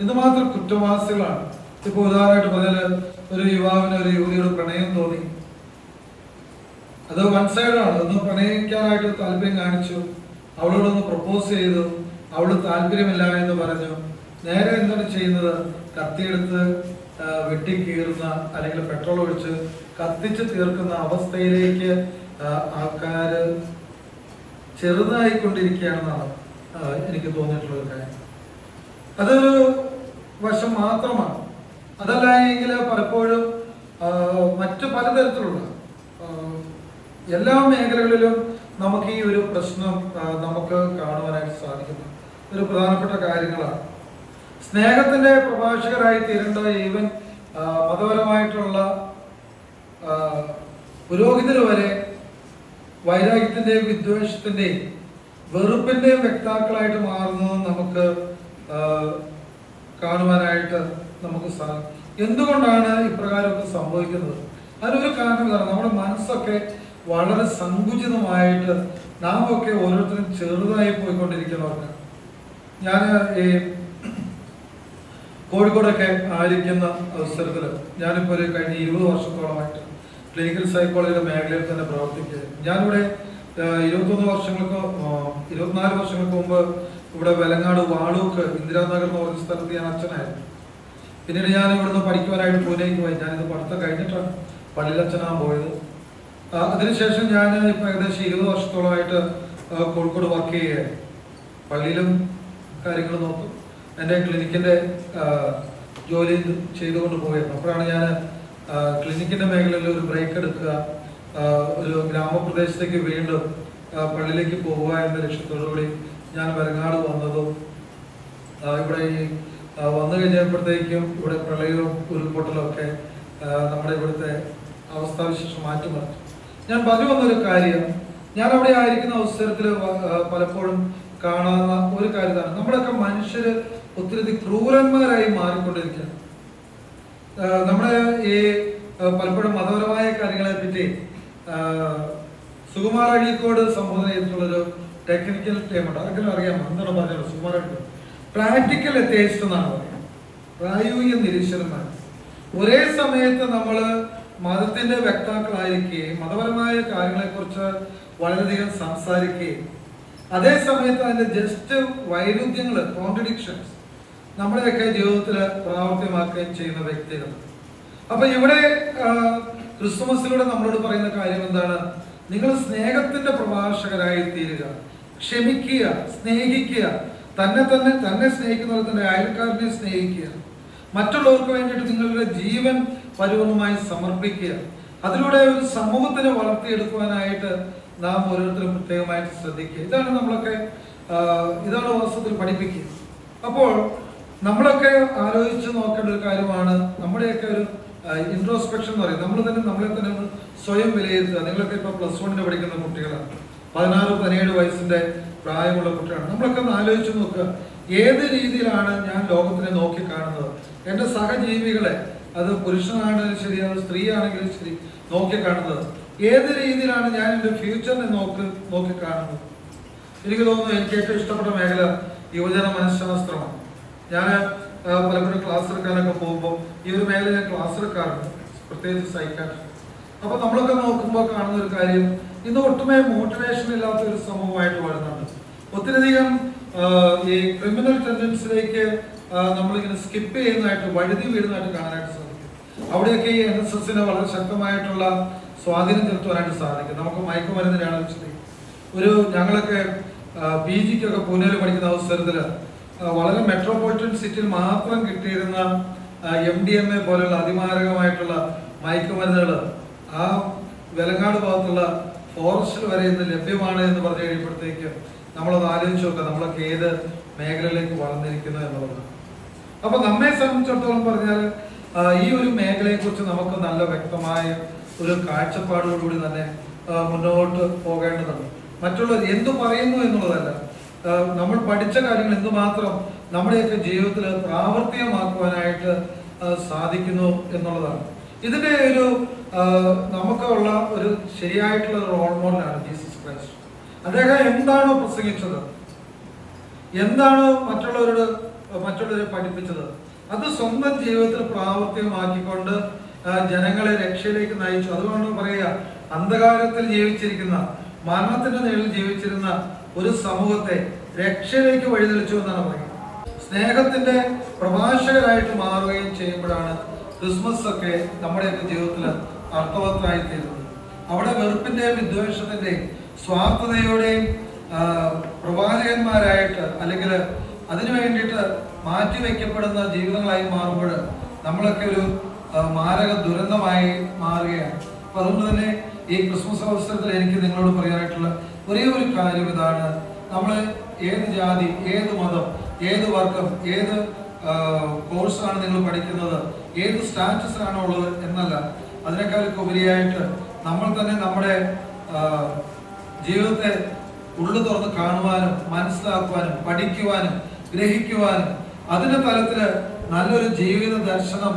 എന്തുമാത്രം കുറ്റവാസികളാണ്. ഇപ്പൊ ഉദാഹരണമായിട്ട് പറഞ്ഞാൽ ഒരു യുവാവിന് ഒരു യുവതിയോട് പ്രണയം തോന്നി. അത് വൺ സൈഡാണ് ഒന്ന് പ്രണയിക്കാനായിട്ട് താല്പര്യം കാണിച്ചു. അവളോടൊന്ന് പ്രപ്പോസ് ചെയ്തു. അവൾ താല്പര്യമില്ല എന്ന് പറഞ്ഞു. നേരെ എന്താണ് ചെയ്യുന്നത്? കത്തിയെടുത്ത് വെട്ടി വെട്ടിക്കീറുന്ന അല്ലെങ്കിൽ പെട്രോൾ ഒഴിച്ച് കത്തിച്ച് തീർക്കുന്ന അവസ്ഥയിലേക്ക് ആൾക്കാർ ചെറുതായിക്കൊണ്ടിരിക്കുകയാണെന്നാണ് എനിക്ക് തോന്നിയിട്ടുള്ള കാര്യം. അതൊരു വശം മാത്രമാണ്. അതല്ല എങ്കിൽ പലപ്പോഴും മറ്റു പലതരത്തിലുള്ള എല്ലാ മേഖലകളിലും നമുക്ക് ഈ ഒരു പ്രശ്നം നമുക്ക് കാണുവാനായിട്ട് സാധിക്കുന്നു. ഒരു പ്രധാനപ്പെട്ട കാര്യങ്ങളാണ്. സ്നേഹത്തിന്റെ പ്രഭാഷകരായി തീരേണ്ട ഈവൻ മതപരമായിട്ടുള്ള പുരോഹിതർ വരെ വൈരാഗ്യത്തിന്റെയും വിദ്വേഷത്തിന്റെയും വെറുപ്പിന്റെയും വ്യക്താക്കളായിട്ട് മാറുന്നത് നമുക്ക് ആ, കാണുവാനായിട്ട് നമുക്ക് സാർ. എന്തുകൊണ്ടാണ് ഇപ്രകാരമൊക്കെ സംഭവിക്കുന്നത്? അതിനൊരു കാരണം എന്താണ് നമ്മുടെ മനസ്സൊക്കെ വളരെ സങ്കുചിതമായിട്ട് നാം ഒക്കെ ഓരോരുത്തരും ചെറുതായി പോയിക്കൊണ്ടിരിക്കുന്നവർക്ക്. ഞാൻ ഈ കോഴിക്കോടൊക്കെ ആയിരിക്കുന്ന അവസരത്തിൽ ഞാനിപ്പോൾ ഒരു കഴിഞ്ഞ ഇരുപത് വർഷത്തോളമായിട്ട് ക്ലിനിക്കൽ സൈക്കോളജിയുടെ മേഖലയിൽ തന്നെ പ്രവർത്തിക്കുക ഞാനിവിടെ ഇരുപത്തൊന്ന് വർഷങ്ങൾക്ക് ഇരുപത്തിനാല് വർഷങ്ങൾക്ക് മുമ്പ് ഇവിടെ വെലങ്ങാട് വാളൂക്ക് ഇന്ദിരാനഗർ എന്ന് പറഞ്ഞ സ്ഥലത്ത് ഞാൻ അച്ഛനായിരുന്നു. പിന്നീട് ഞാൻ ഇവിടുന്ന് പഠിക്കുവാനായിട്ട് പൂനെക്ക് പോയി. ഞാനിത് പഠിത്തം കഴിഞ്ഞിട്ടാണ് പള്ളിയിലച്ഛനാകാൻ പോയത്. അതിനുശേഷം ഞാൻ ഇപ്പം ഏകദേശം ഇരുപത് വർഷത്തോളമായിട്ട് കോഴിക്കോട് വർക്ക് ചെയ്യുകയാണ്. പള്ളിയിലും കാര്യങ്ങൾ നോക്കും. എന്റെ ക്ലിനിക്കിന്റെ ജോലി ചെയ്തുകൊണ്ട് പോയിരുന്നു. അപ്പോഴാണ് ഞാൻ ക്ലിനിക്കിന്റെ മേഖലയിൽ ഒരു ബ്രേക്ക് എടുക്കുക ഒരു ഗ്രാമപ്രദേശത്തേക്ക് വീണ്ടും പള്ളിയിലേക്ക് പോവുക എന്ന ലക്ഷ്യത്തോടുകൂടി ഞാൻ വരങ്ങാട് വന്നതും ഇവിടെ ഈ വന്നു കഴിഞ്ഞപ്പോഴത്തേക്കും ഇവിടെ പ്രളയവും ഉരുൾപൊട്ടലും ഒക്കെ നമ്മുടെ ഇവിടുത്തെ അവസ്ഥാവിശേഷം മാറ്റിമറിച്ചു. ഞാൻ പറഞ്ഞു വന്നൊരു കാര്യം. ഞാൻ അവിടെ ആയിരിക്കുന്ന അവസരത്തിൽ പലപ്പോഴും കാണാവുന്ന ഒരു കാര്യമാണ് നമ്മളൊക്കെ മനുഷ്യര് ഒത്തിരി ക്രൂരന്മാരായി മാറിക്കൊണ്ടിരിക്കുകയാണ്. നമ്മുടെ ഈ പലപ്പോഴും മതപരമായ കാര്യങ്ങളെ പറ്റി സുകുമാർ അഴീക്കോട് സംബോധന ചെയ്തിട്ടുള്ളൊരു ടെക്നിക്കൽ ടൈമുണ്ട് അതൊക്കെ അറിയാം എന്താണ് പറഞ്ഞത്? സുകുമാർ അഴീക്കോട് പ്രാക്ടിക്കൽ എത്തേസ്റ്റ് എന്നാണ് പറയുന്നത് പ്രായോഗിക നിരീശ്വരന്മാർ ഒരേ സമയത്ത് നമ്മൾ മതത്തിന്റെ വ്യക്താക്കളായിരിക്കുകയും മതപരമായ കാര്യങ്ങളെക്കുറിച്ച് വളരെയധികം സംസാരിക്കുകയും അതേ സമയത്ത് അതിന്റെ ജസ്റ്റ് വൈരുദ്ധ്യങ്ങൾ കോൺട്രഡിക്ഷൻസ് നമ്മുടെയൊക്കെ ജീവിതത്തിൽ പ്രാവർത്തികമാക്കുകയും ചെയ്യുന്ന വ്യക്തികൾ അപ്പൊ ഇവിടെ ക്രിസ്തുമസിലൂടെ നമ്മളോട് പറയുന്ന കാര്യം എന്താണ്? നിങ്ങൾ സ്നേഹത്തിന്റെ പ്രഭാഷകരായി തീരുക ക്ഷമിക്കുക സ്നേഹിക്കുക തന്നെ തന്നെ തന്നെ സ്നേഹിക്കുന്നവർ തന്നെ അയൽക്കാരനെ സ്നേഹിക്കുക. മറ്റുള്ളവർക്ക് വേണ്ടിയിട്ട് നിങ്ങളുടെ ജീവൻ പരിപൂർണമായി സമർപ്പിക്കുക. അതിലൂടെ ഒരു സമൂഹത്തിനെ വളർത്തിയെടുക്കുവാനായിട്ട് നാം ഓരോരുത്തരും പ്രത്യേകമായിട്ട് ശ്രദ്ധിക്കുക. ഇതാണ് നമ്മളൊക്കെ ഇതാണ് വാസ്തവത്തിൽ പഠിപ്പിക്കുക. അപ്പോൾ നമ്മളൊക്കെ ആലോചിച്ച് നോക്കേണ്ട ഒരു കാര്യമാണ് നമ്മുടെയൊക്കെ ഒരു ഇൻട്രോസ്പെക്ഷൻ എന്ന് പറയും നമ്മൾ തന്നെ നമ്മളെ തന്നെ സ്വയം വിലയിരുത്തുക. നിങ്ങളൊക്കെ ഇപ്പൊ പ്ലസ് വണ്ണിന് പഠിക്കുന്ന കുട്ടികളാണ്. പതിനാറ് പതിനേഴ് വയസ്സിന്റെ പ്രായമുള്ള കുട്ടിയാണ്. നമ്മളൊക്കെ ഒന്ന് ആലോചിച്ച് നോക്കുക ഏത് രീതിയിലാണ് ഞാൻ ലോകത്തിനെ നോക്കി കാണുന്നത്? എന്റെ സഹജീവികളെ അത് പുരുഷനാണെങ്കിലും ശരി അത് സ്ത്രീ ആണെങ്കിലും ശരി നോക്കി കാണുന്നത്. ഏത് രീതിയിലാണ് ഞാൻ എന്റെ ഫ്യൂച്ചറിനെ നോക്ക് നോക്കി കാണുന്നത്? എനിക്ക് തോന്നുന്നു എനിക്ക് ഏറ്റവും ഇഷ്ടപ്പെട്ട മേഖല യുവജന മനഃശാസ്ത്രമാണ് ഞാൻ പലപ്പോഴും ക്ലാസ് എടുക്കാനൊക്കെ പോകുമ്പോൾ ഈ ഒരു മേഖല ഞാൻ ക്ലാസ് എടുക്കാറുണ്ട് പ്രത്യേകിച്ച് സൈക്കാട്രി അപ്പോൾ നമ്മളൊക്കെ നോക്കുമ്പോൾ കാണുന്ന ഒരു കാര്യം ഇന്ന് ഒട്ടുമേ മോട്ടിവേഷൻ ഇല്ലാത്ത ഒരു സമൂഹമായിട്ട് വരുന്നുണ്ട് ഒത്തിരിയധികം ഈ ക്രിമിനൽ ടെൻഡൻസിലേക്ക് നമ്മളിങ്ങനെ സ്കിപ്പ് ചെയ്യുന്നതായിട്ട് വഴുതി വീഴുന്നതായിട്ട് കാണാനായിട്ട് സാധിക്കും. അവിടെയൊക്കെ ഈ എൻ എസ് എസിന് വളരെ ശക്തമായിട്ടുള്ള സ്വാധീനം ചെലുത്തുവാനായിട്ട് സാധിക്കും. നമുക്ക് മയക്കുമരുന്നിനാണ് ഒരു ഞങ്ങളൊക്കെ പി ജിക്കൊക്കെ പൂനെയിൽ പഠിക്കുന്ന അവസരത്തിൽ വളരെ മെട്രോപൊളിറ്റൻ സിറ്റിയിൽ മാത്രം കിട്ടിയിരുന്ന എം ഡി എം എ പോലെയുള്ള അതിമാരകമായിട്ടുള്ള മയക്കുമരുന്നുകൾ ആ വെലങ്ങാട് ഭാഗത്തുള്ള ഫോറസ്റ്റിൽ വരെ ഇന്ന് ലഭ്യമാണ് എന്ന് പറഞ്ഞു കഴിയുമ്പോഴത്തേക്ക് നമ്മളത് ആലോചിച്ച് നോക്കുക നമ്മളൊക്കെ ഏത് മേഖലയിലേക്ക് വളർന്നിരിക്കുന്നു എന്നുള്ളത്. അപ്പൊ നമ്മെ സംബന്ധിച്ചിടത്തോളം പറഞ്ഞാൽ ഈ ഒരു മേഖലയെ കുറിച്ച് നമുക്ക് നല്ല വ്യക്തമായ ഒരു കാഴ്ചപ്പാടോടുകൂടി തന്നെ മുന്നോട്ട് പോകേണ്ടതുണ്ട്. മറ്റുള്ളവർ എന്തു പറയുന്നു എന്നുള്ളതല്ല നമ്മൾ പഠിച്ച കാര്യങ്ങൾ എന്തുമാത്രം നമ്മുടെയൊക്കെ ജീവിതത്തിൽ പ്രാവർത്തികമാക്കുവാനായിട്ട് സാധിക്കുന്നു എന്നുള്ളതാണ്. ഇതിന്റെ ഒരു നമുക്കുള്ള ഒരു ശരിയായിട്ടുള്ള റോൾ മോഡലാണ് ജീസസ് ക്രൈസ്റ്റ് അദ്ദേഹം എന്താണോ പ്രസംഗിച്ചത്? എന്താണോ മറ്റുള്ളവരോട് മറ്റുള്ളവരെ പഠിപ്പിച്ചത്? അത് സ്വന്തം ജീവിതത്തിൽ പ്രാവർത്തികമാക്കിക്കൊണ്ട് ജനങ്ങളെ രക്ഷയിലേക്ക് നയിച്ചു. അതുകൊണ്ട് പറയുക അന്ധകാരത്തിൽ ജീവിച്ചിരിക്കുന്ന മരണത്തിന്റെ നിഴലിൽ ജീവിച്ചിരുന്ന ഒരു സമൂഹത്തെ രക്ഷയിലേക്ക് വഴിതെളിച്ചു എന്നാണ് പറയുന്നത്. സ്നേഹത്തിന്റെ പ്രഭാഷകരായിട്ട് മാറുകയും ചെയ്യുമ്പോഴാണ് ക്രിസ്മസ് ഒക്കെ നമ്മുടെയൊക്കെ ജീവിതത്തിൽ അർത്ഥവത്തായി തീരുന്നത് അവിടെ വെറുപ്പിന്റെയും വിദ്വേഷത്തിന്റെയും സ്വാർത്ഥതയുടെയും പ്രവാചകന്മാരായിട്ട് അല്ലെങ്കിൽ അതിനു വേണ്ടിയിട്ട് മാറ്റിവെക്കപ്പെടുന്ന ജീവിതങ്ങളായി മാറുമ്പോൾ നമ്മളൊക്കെ ഒരു മാരക ദുരന്തമായി മാറുകയാണ്. അപ്പൊ അതുകൊണ്ട് തന്നെ ഈ ക്രിസ്മസ് അവസരത്തിൽ എനിക്ക് നിങ്ങളോട് പറയാനായിട്ടുള്ള ഒരേ ഒരു കാര്യം ഇതാണ്. നമ്മൾ ഏത് ജാതി ഏത് മതം ഏത് വർഗം ഏത് കോഴ്സാണ് നിങ്ങൾ പഠിക്കുന്നത് ഏത് സ്റ്റാറ്റസിലാണോ ഉള്ളത് എന്നല്ല. അതിനേക്കാളൊക്കെ ഉപരിയായിട്ട് നമ്മൾ തന്നെ നമ്മുടെ ജീവിതത്തെ ഉള്ളു തുറന്ന് കാണുവാനും മനസ്സിലാക്കുവാനും പഠിക്കുവാനും ഗ്രഹിക്കുവാനും അതിന്റെ തലത്തിൽ നല്ലൊരു ജീവിത ദർശനം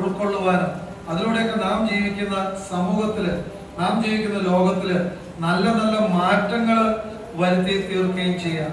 ഉൾക്കൊള്ളുവാനും അതിലൂടെയൊക്കെ നാം ജീവിക്കുന്ന സമൂഹത്തിൽ നാം ജീവിക്കുന്ന ലോകത്തിൽ നല്ല നല്ല മാറ്റങ്ങൾ വരുത്തി തീർക്കുകയും ചെയ്യാം.